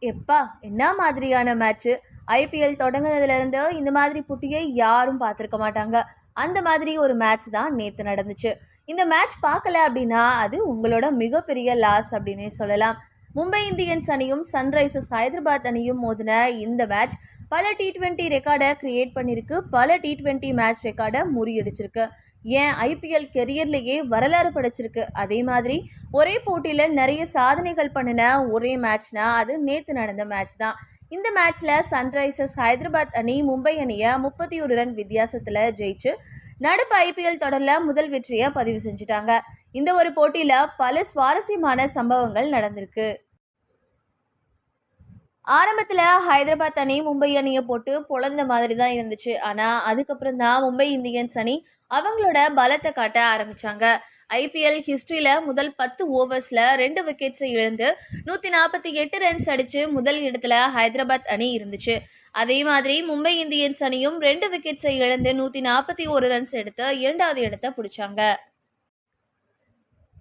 எப்பா என்ன மாதிரியான மேட்ச்சு ஐபிஎல் தொடங்கினதுலேருந்து இந்த மாதிரி புட்டியை யாரும் பார்த்துருக்க மாட்டாங்க. அந்த மாதிரி ஒரு மேட்ச் தான் நேற்று நடந்துச்சு. இந்த மேட்ச் பார்க்கல அப்படின்னா அது உங்களோட மிகப்பெரிய லாஸ் அப்படின்னே சொல்லலாம். மும்பை இந்தியன்ஸ் அணியும் சன்ரைசர்ஸ் ஹைதராபாத் அணியும் மோதின இந்த மேட்ச் பல டி ட்வெண்ட்டி ரெக்கார்டை கிரியேட் பண்ணியிருக்கு. பல டி ட்வெண்ட்டி மேட்ச் ரெக்கார்டை முறியடிச்சிருக்கு. ஏன்? ஐபிஎல் கெரியர்லேயே வரலாறு படைச்சிருக்கு. அதே மாதிரி ஒரே போட்டியில் நிறைய சாதனைகள் பண்ணின ஒரே மேட்ச்னா அது நேற்று நடந்த மேட்ச் தான். இந்த மேட்ச்சில் சன்ரைசர்ஸ் ஹைதராபாத் அணி மும்பை அணியை முப்பத்தி ஒரு ரன் வித்தியாசத்தில் ஜெயிச்சு நடப்பு ஐபிஎல் தொடரில் முதல் வெற்றியை பதிவு செஞ்சுட்டாங்க. இந்த ஒரு போட்டியில் பல சுவாரஸ்யமான சம்பவங்கள் நடந்திருக்கு. ஆரம்பத்தில் ஹைதராபாத் அணி மும்பை அணியை போட்டு பொழந்த மாதிரி தான் இருந்துச்சு. ஆனால் அதுக்கப்புறம் தான் மும்பை இந்தியன்ஸ் அணி அவங்களோட பலத்தை காட்ட ஆரம்பித்தாங்க ஐபிஎல் ஹிஸ்ட்ரியில் முதல் பத்து ஓவர்ஸில் ரெண்டு விக்கெட்ஸை இழந்து நூற்றி நாற்பத்தி எட்டு ரன்ஸ் அடித்து முதல் இடத்துல ஹைதராபாத் அணி இருந்துச்சு. அதே மாதிரி மும்பை இந்தியன்ஸ் அணியும் ரெண்டு விக்கெட்ஸை இழந்து நூற்றி நாற்பத்தி ஒரு ரன்ஸ் எடுத்து இரண்டாவது இடத்தை பிடிச்சாங்க.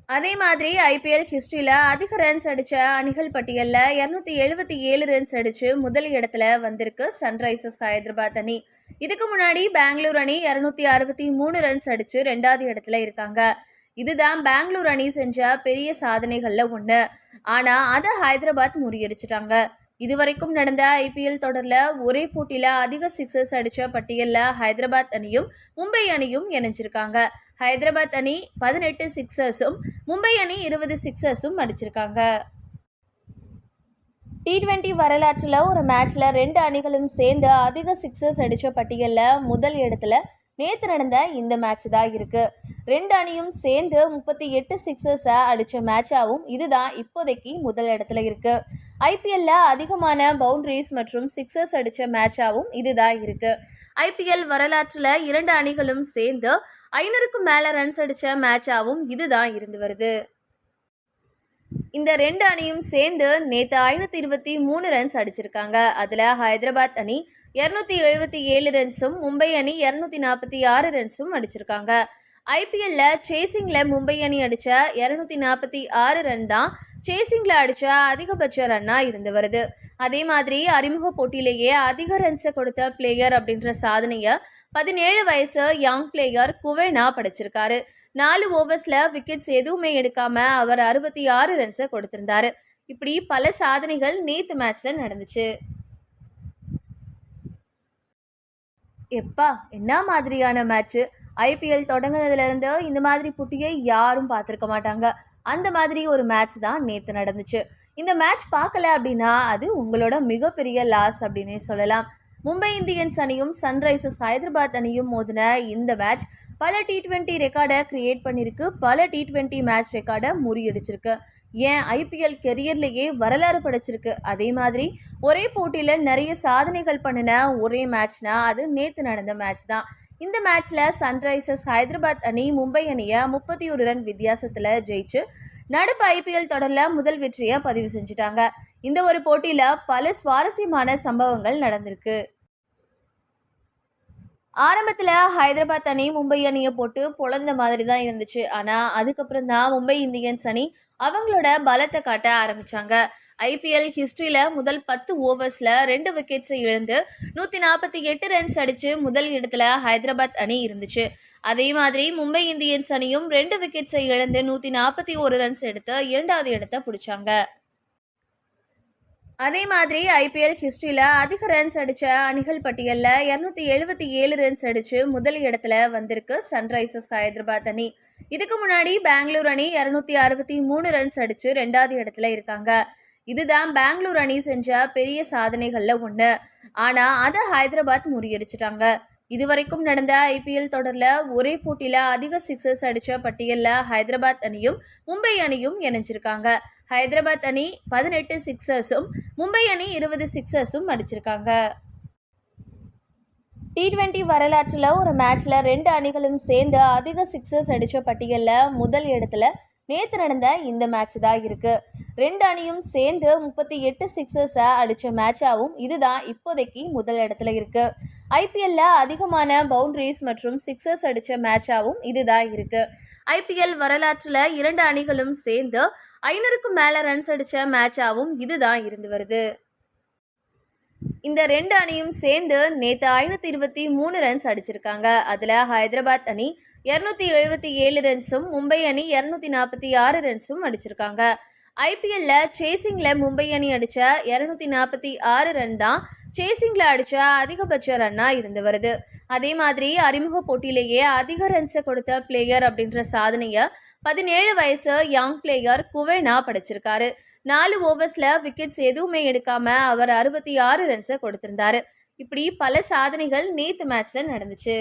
அதே மாதிரி ஐபிஎல் ஹிஸ்ட்ரியில் அதிக ரன்ஸ் அடித்த அணிகள் பட்டியலில் இரநூத்தி எழுபத்தி ஏழு ரன்ஸ் அடித்து முதல் இடத்துல வந்திருக்கு சன்ரைசர்ஸ் ஹைதராபாத் அணி. இதுக்கு முன்னாடி பெங்களூர் அணி இரநூத்தி அறுபத்தி மூணு ரன்ஸ் அடித்து ரெண்டாவது இடத்துல இருக்காங்க. இதுதான் பெங்களூர் அணி செஞ்ச பெரிய சாதனைகளில் ஒன்று ஆனால் அதை ஹைதராபாத் முறியடிச்சிட்டாங்க. இதுவரைக்கும் நடந்த ஐபிஎல் தொடரில் ஒரே போட்டியில் அதிக சிக்ஸஸ் அடித்த பட்டியலில் ஹைதராபாத் அணியும் மும்பை அணியும் இணைஞ்சிருக்காங்க. ஹைதராபாத் அணி பதினெட்டு சிக்ஸர்ஸும் மும்பை அணி இருபது சிக்ஸர்ஸும் அடிச்சிருக்காங்க. டி ட்வெண்ட்டி வரலாற்றில் ஒரு மேட்ச்சில் ரெண்டு அணிகளும் சேர்ந்து அதிக சிக்ஸர்ஸ் அடித்த பட்டியலில் முதல் இடத்துல நேற்று நடந்த இந்த மேட்ச் தான் இருக்குது ரெண்டு அணியும் சேர்ந்து முப்பத்தி எட்டு சிக்ஸர்ஸை அடித்த மேட்சாகவும் இதுதான் இப்போதைக்கு முதல் இடத்துல இருக்குது ஐபிஎல்ல அதிகமான பவுண்டரிஸ் மற்றும் சிக்ஸர்ஸ் அடித்த மேட்சாகவும் இதுதான் இருக்குது ஐபிஎல் வரலாற்றில் இரண்டு அணிகளும் சேர்ந்து ஐநூறுக்கும் மேலே ரன்ஸ் அடித்த மேட்சாகவும் இதுதான் இருந்து வருது. இந்த ரெண்டு அணியும் சேர்ந்து நேற்று ஐநூற்றி இருபத்தி மூணு ரன்ஸ் அடிச்சிருக்காங்க. அதில் ஹைதராபாத் அணி இரநூத்தி எழுபத்தி ஏழு ரன்ஸும் மும்பை அணி இரநூத்தி நாற்பத்தி ஆறு ரன்ஸும் அடிச்சிருக்காங்க. ஐபிஎல்ல சேசிங்கில் மும்பை அணி அடித்த இரநூத்தி நாற்பத்தி ஆறு ரன் தான் சேசிங்கில் அடித்த அதிகபட்ச ரன்னாக இருந்து வருது. அதே மாதிரி அறிமுக போட்டியிலேயே அதிக ரன்ஸை கொடுத்த பிளேயர் அப்படின்ற சாதனையை பதினேழு வயசு யங் பிளேயர் குவேனா படைச்சிருக்காரு. நாலு ஓவர்ஸில் விக்கெட்ஸ் எதுவுமே எடுக்காமல் அவர் அறுபத்தி ஆறு ரன்ஸை கொடுத்திருந்தாரு. இப்படி பல சாதனைகள் நேற்று மேட்ச்சில் நடந்துச்சு. எப்பா என்ன மாதிரியான மேட்ச்சு ஐபிஎல் தொடங்கினதுலேருந்து இந்த மாதிரி புட்டியை யாரும் பார்த்துருக்க மாட்டாங்க. அந்த மாதிரி ஒரு மேட்ச் தான் நேற்று நடந்துச்சு. இந்த மேட்ச் பார்க்கல அப்படின்னா அது உங்களோட மிகப்பெரிய லாஸ் அப்படின்னே சொல்லலாம். மும்பை இந்தியன்ஸ் அணியும் சன்ரைசர்ஸ் ஹைதராபாத் அணியும் மோதின இந்த மேட்ச் பல டி ட்வெண்ட்டி ரெக்கார்டை கிரியேட் பண்ணியிருக்கு பல டி ட்வெண்ட்டி மேட்ச் ரெக்கார்டை முறியடிச்சிருக்கு. ஏன்? ஐபிஎல் கெரியர்லேயே வரலாறு படைச்சிருக்கு. அதே மாதிரி ஒரே போட்டியில் நிறைய சாதனைகள் பண்ணின ஒரே மேட்ச்னா அது நேற்று நடந்த மேட்ச் தான். இந்த மேட்ச்சில் சன்ரைசர்ஸ் ஹைதராபாத் அணி மும்பை அணியை முப்பத்தி ஒரு ரன் வித்தியாசத்தில் ஜெயிச்சு நடப்பு ஐபிஎல் தொடரில் முதல் வெற்றியை பதிவு செஞ்சுட்டாங்க. இந்த ஒரு போட்டியில் பல சுவாரஸ்யமான சம்பவங்கள் நடந்திருக்கு. ஆரம்பத்தில் ஹைதராபாத் அணி மும்பை அணியை போட்டு பொழந்த மாதிரி தான் இருந்துச்சு. ஆனால் அதுக்கப்புறம் தான் மும்பை இந்தியன்ஸ் அணி அவங்களோட பலத்தை காட்ட ஆரம்பித்தாங்க ஐபிஎல் ஹிஸ்ட்ரியில் முதல் பத்து ஓவர்ஸில் ரெண்டு விக்கெட்ஸை இழந்து நூற்றி நாற்பத்தி எட்டு ரன்ஸ் அடித்து முதல் இடத்துல ஹைதராபாத் அணி இருந்துச்சு. அதே மாதிரி மும்பை இந்தியன்ஸ் அணியும் ரெண்டு விக்கெட்ஸை இழந்து நூற்றி நாற்பத்தி ஒரு ரன்ஸ் எடுத்து இரண்டாவது இடத்த பிடிச்சாங்க. அதே மாதிரி ஐபிஎல் ஹிஸ்ட்ரியில் அதிக ரன்ஸ் அடித்த அணிகள் பட்டியலில் இரநூத்தி எழுபத்தி ஏழு ரன்ஸ் அடித்து முதல் இடத்துல வந்திருக்கு சன்ரைசர்ஸ் ஹைதராபாத் அணி. இதுக்கு முன்னாடி பெங்களூர் அணி இரநூத்தி அறுபத்தி மூணு ரன்ஸ் அடித்து ரெண்டாவது இடத்துல இருக்காங்க. இதுதான் பெங்களூர் அணி செஞ்ச பெரிய சாதனைகளில் ஒன்று ஆனால் அதை ஹைதராபாத் முறியடிச்சிட்டாங்க. இதுவரைக்கும் நடந்த ஐபிஎல் தொடரில் ஒரே போட்டியில் அதிக சிக்ஸர்ஸ் அடித்த பட்டியலில் ஹைதராபாத் அணியும் மும்பை அணியும் இணைஞ்சிருக்காங்க. ஹைதராபாத் அணி பதினெட்டு சிக்ஸர்ஸும் மும்பை அணி இருபது சிக்ஸர்ஸும் அடிச்சிருக்காங்க. டி ட்வெண்ட்டி வரலாற்றில் ஒரு மேட்ச்சில் ரெண்டு அணிகளும் சேர்ந்து அதிக சிக்ஸர்ஸ் அடித்த பட்டியலில் முதல் இடத்துல நேற்று நடந்த இந்த மேட்ச் தான் இருக்குது ரெண்டு அணியும் சேர்ந்து முப்பத்தி எட்டு சிக்ஸர்ஸை அடித்த மேட்சாகவும் இதுதான் இப்போதைக்கு முதல் இடத்துல இருக்குது ஐபிஎல்ல அதிகமான பவுண்டரிஸ் மற்றும் சிக்ஸர்ஸ் அடித்த மேட்சாகவும் இதுதான் இருக்குது ஐபிஎல் வரலாற்றில் இரண்டு அணிகளும் சேர்ந்து ஐநூறுக்கும் மேலே ரன்ஸ் அடித்த மேட்சாகவும் இதுதான் இருந்து வருது. இந்த ரெண்டு அணியும் சேர்ந்து நேற்று ஐநூற்றி இருபத்தி மூணு ரன்ஸ் அடிச்சிருக்காங்க. அதில் ஹைதராபாத் அணி இரநூத்தி எழுபத்தி ஏழு ரன்ஸும் மும்பை அணி இரநூத்தி நாற்பத்தி ஆறு ரன்ஸும் அடிச்சிருக்காங்க. ஐபிஎல்ல சேசிங்கில் மும்பை அணி அடித்த இரநூத்தி நாற்பத்தி ஆறு ரன் தான் சேசிங்கில் அடித்த அதிகபட்ச ரன்னாக இருந்து வருது. அதே மாதிரி அறிமுக போட்டியிலேயே அதிக ரன்ஸை கொடுத்த பிளேயர் அப்படின்ற சாதனையை பதினேழு வயசு யங் பிளேயர் குவேனா படைச்சிருக்காரு. நாலு ஓவர்ஸில் விக்கெட்ஸ் எதுவுமே எடுக்காமல் அவர் அறுபத்தி ஆறு ரன்ஸை கொடுத்திருந்தாரு. இப்படி பல சாதனைகள் நேற்று மேட்ச்சில் நடந்துச்சு.